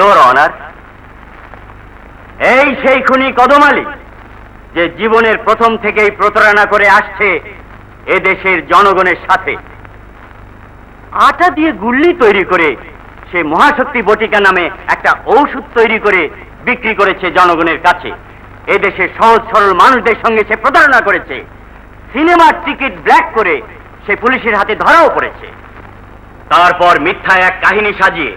Your honour এই সেই খুনি কদম আলী, যে জীবনের প্রথম থেকেই প্রতারণা করে আসছে এ দেশের জনগণের সাথে। আটা দিয়ে গুল্লি তৈরি করে সে মহাশক্তি বটিকা নামে একটা ঔষধ তৈরি করে বিক্রি করেছে জনগণের কাছে। এ দেশের সহজ সরল মানুষদের সঙ্গে সে প্রতারণা করেছে। সিনেমার টিকিট ব্ল্যাক করে সে পুলিশের হাতে ধরাও পড়েছে। তারপর মিথ্যা এক কাহিনী সাজিয়ে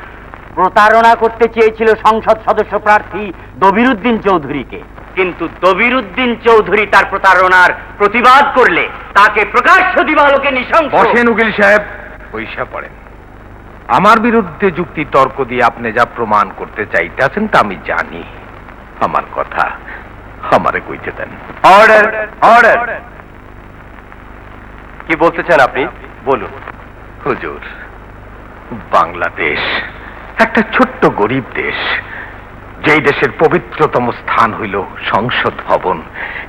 প্রতারণা করতে চেয়েছিল সংসদ সদস্য প্রার্থী দবিরুদ্দিন চৌধুরীকে। কিন্তু দবিরুদ্দিন চৌধুরী তার প্রতারণার প্রতিবাদ করলে তাকে প্রকাশ্য দিবালোকে বসেন উকিল সাহেব পয়সা পড়েন। আমার বিরুদ্ধে যুক্তি তর্ক দিয়ে আপনি যা প্রমাণ করতে চাইতেছেন তা আমি জানি। আমার কথা আমারে কইতে দেন। অর্ডার অর্ডার কি বলতে চান আপনি? বলুন। হুজুর বাংলাদেশ একটা ছোট্ট গরিব দেশ। যেই দেশের পবিত্রতম স্থান হইল সংসদ ভবন।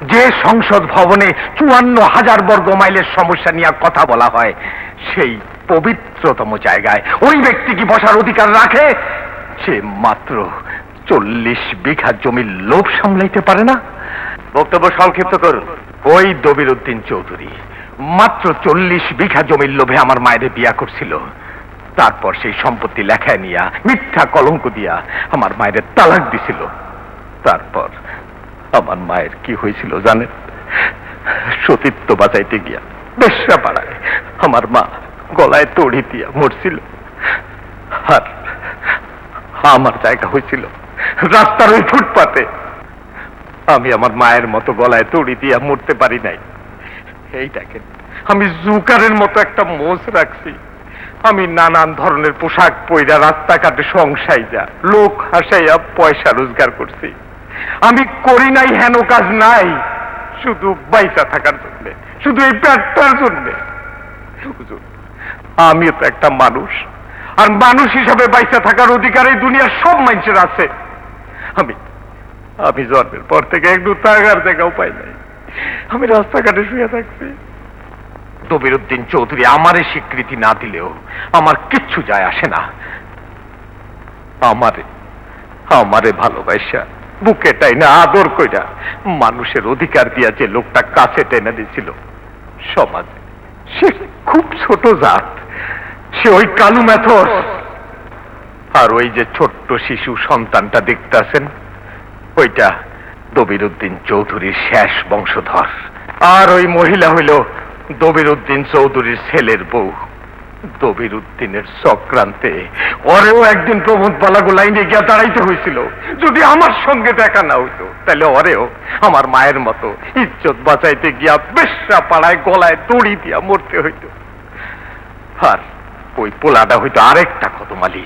যে সংসদ ভবনে চুয়ান্ন হাজার বর্গ মাইলের সমস্যা নিয়ে কথা বলা হয় সেই পবিত্রতম জায়গায়। ওই ব্যক্তি কি বসার অধিকার রাখে? সে মাত্র চল্লিশ বিঘা জমির লোভ সামলাইতে পারে না? বক্তব্য সংক্ষিপ্ত করুন। ওই দবির উদ্দিন চৌধুরী মাত্র চল্লিশ বিঘা জমির লোভে আমার মায়ের বিয়া করছিল। তারপর সেই সম্পত্তি লেখায় নিয়া, মিথ্যা কলঙ্ক দিয়া আমার মায়ের তালাক দিছিল। তারপর আমার মায়ের কি হয়েছিল জানেন? সতীত্ব বাঁচাইতে গিয়া বেশা পাড়ায় আমার মা গলায় তড়ি দিয়া মরছিল। আর আমার জায়গা হয়েছিল রাস্তার ওই ফুটপাতে। আমি আমার মায়ের মতো গলায় তড়ি দিয়া মরতে পারি নাই। এই দেখেন, আমি জুকারের মতো একটা মোষ রাখছি। আমি নানান ধরনের পোশাক পইরা রাস্তাঘাটে সংসাইজা, লোক হাসাইয়া পয়সা রোজগার করছি। আমি করি নাই হেন কাজ নাই, শুধু বাইসা থাকার জন্য, শুধু এই পেটটার জন্য। আমিও তো একটা মানুষ, আর মানুষ হিসাবে বাইসা থাকার অধিকার এই দুনিয়ার সব মানুষের আছে। আমি আমি জন্মের পর থেকে একটু তাগার জায়গাও পাই নাই। আমি রাস্তাঘাটে শুয়ে থাকছি। দবিরুদ্দিন চৌধুরী আমারে স্বীকৃতি না দিলেও আমার কিচ্ছু যায় আসে না। আমারে আমারে ভালোবাসা বুকে টাই না আদর কইরা মানুষের অধিকার দিয়া যে লোকটা কাছে টেনে দিছিল, সমাজে সে খুব ছোট জাত, সে ওই কালু মেথর। আর ওই যে ছোট্ট শিশু সন্তানটা দেখতেছেন, ওইটা দবিরুদ্দিন চৌধুরীর শেষ বংশধর। আর ওই মহিলা হইল দবিরুদ্দিন চৌধুরীর ছেলের বউ। দবিরুদ্দিনের চক্রান্তে ওরেও একদিন প্রমোদ বালাগো লাইনে গিয়া দাঁড়াইতে হয়েছিল যদি আমার সঙ্গে দেখা না হইতো, তাহলে ওরেও আমার মায়ের মতো ইজ্জত বাঁচাইতে গিয়া বেশা পাড়ায় গলায় দড়ি দিয়া মরতে হইতো। আর ওই পোলাটা হইতো আরেকটা কদমালি,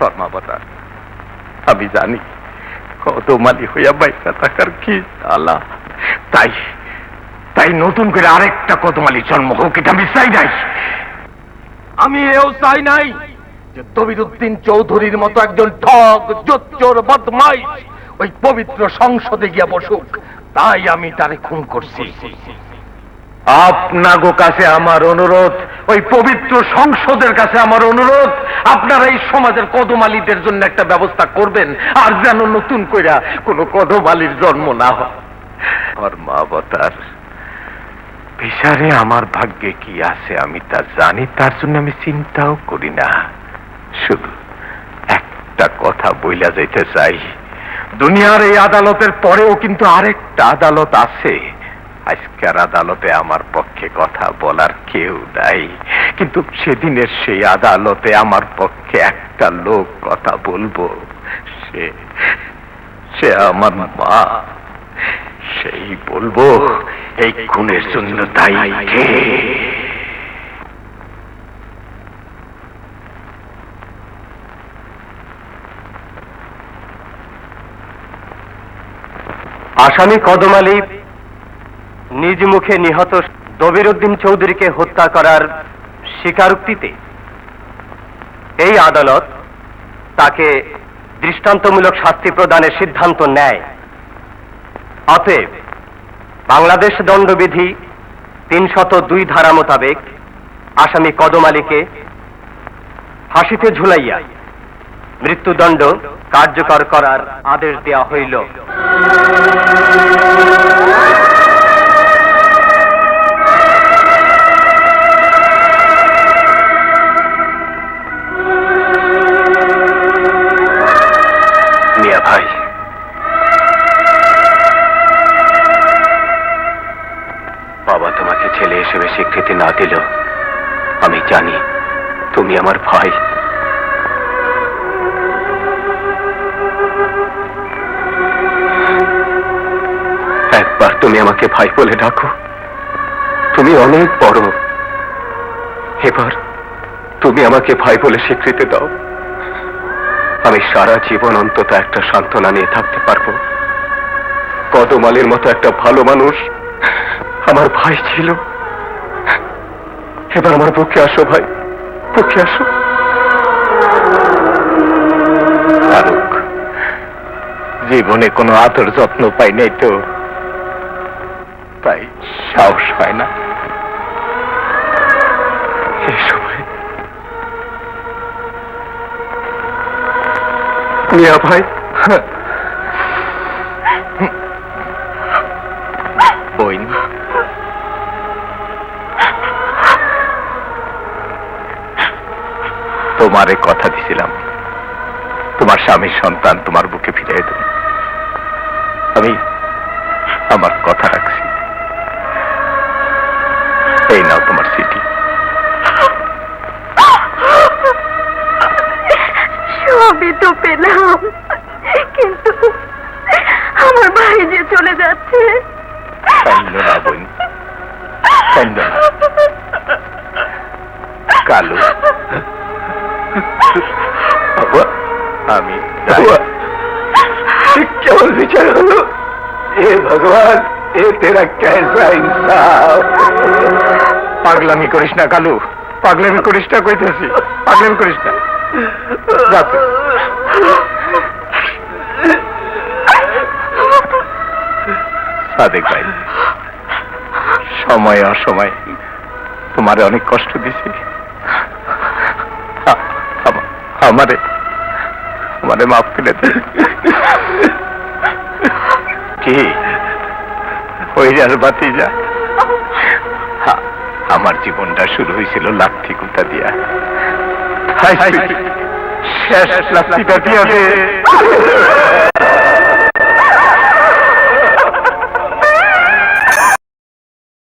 ধর্মাবতার। আমি জানি কদমালি হইয়া বাইসা থাকার কি আলা তাই তাই নতুন করে আরেকটা কদমালি জন্ম হোক এটা আমি চাই নাই। আমি এও চাই নাই যে তবিরুদ্দিন চৌধুরীর মতো একজন ঠগ জোচ্চোর বদমাইশ ওই পবিত্র সংসদে গিয়া বসুক। তাই আমি তারে খুন করছি। আপনাগো কাছে আমার অনুরোধ ওই পবিত্র সংসদের কাছে আমার অনুরোধ আপনারা এই সমাজের কদমালিদের জন্য একটা ব্যবস্থা করবেন আর যেন নতুন কইরা কোনো কদমালির জন্ম না হয়। আমার মা বতার বিচারে আমার ভাগ্যে কি আছে আমি তা জানি, তার জন্য আমি চিন্তাও করি না। শুধু একটা কথা বইলা যাইতে চাই। দুনিয়ার এই আদালতের পরেও কিন্তু আরেকটা আদালত আছে। আজকের আদালতে আমার পক্ষে কথা বলার কেউ নাই। কিন্তু সেদিনের সেই আদালতে আমার পক্ষে একটা লোক কথা বলব। সে সে আমার মা। সেই বলব, এই খুনের জন্য দায়ী কে? আসামি কদম আলী নিজ মুখে নিহত দবিরুদ্দিন চৌধুরীকে হত্যা করার স্বীকারোক্তিতে এই আদালত তাকে দৃষ্টান্তমূলক শাস্তি প্রদানের সিদ্ধান্ত নেয়। অতএব বাংলাদেশ দণ্ডবিধি তিনশত দুই ধারা মোতাবেক আসামি কদম আলীকে ফাঁসিতে ঝুলাইয়া মৃত্যুদণ্ড কার্যকর করার আদেশ দেওয়া হইল। বাবা তোমাকে ছেলে হিসেবে স্বীকৃতি না দিল আমি জানি তুমি আমার ভাই। একবার তুমি আমাকে ভাই বলে ডাকো। তুমি অনেক বড়। এবার তুমি আমাকে ভাই বলে স্বীকৃতি দাও। আমি সারা জীবন অন্তত একটা সান্ত্বনা নিয়ে থাকতে পারব। কদমালের মতো একটা ভালো মানুষ আমার ভাই ছিল। এবার আমার পক্ষে আসো ভাই, পক্ষে আসো। জীবনে কোনো আদর যত্ন পাই নাই তো। তাই সাহস হয় না। ভাই বইন তোমারে কথা দিছিলাম। তোমার স্বামীর সন্তান তোমার বুকে ফিরিয়ে দেব। আমি আমার কথা রাখছি। এই নাও তোমার সিটি সবই তো পেলাম। কিন্তু আমার ভাই যে চলে যাচ্ছে। না বোন। কালু। বাবা আমি কেমন বিচার হলো? ভগবান এ তেরা পাগলামি করিস না কালু। পাগলামি করিস না কইতেছি। পাগলামি করিস না। সময় অসময় তোমারে অনেক কষ্ট দিছি। আমারে আমারে মাফ করে দে। কি? হইরার বাতি যা আমার জীবনটা শুরু হয়েছিল লাঠি কুটা দিয়া। শেষ লাঠিটা দিয়া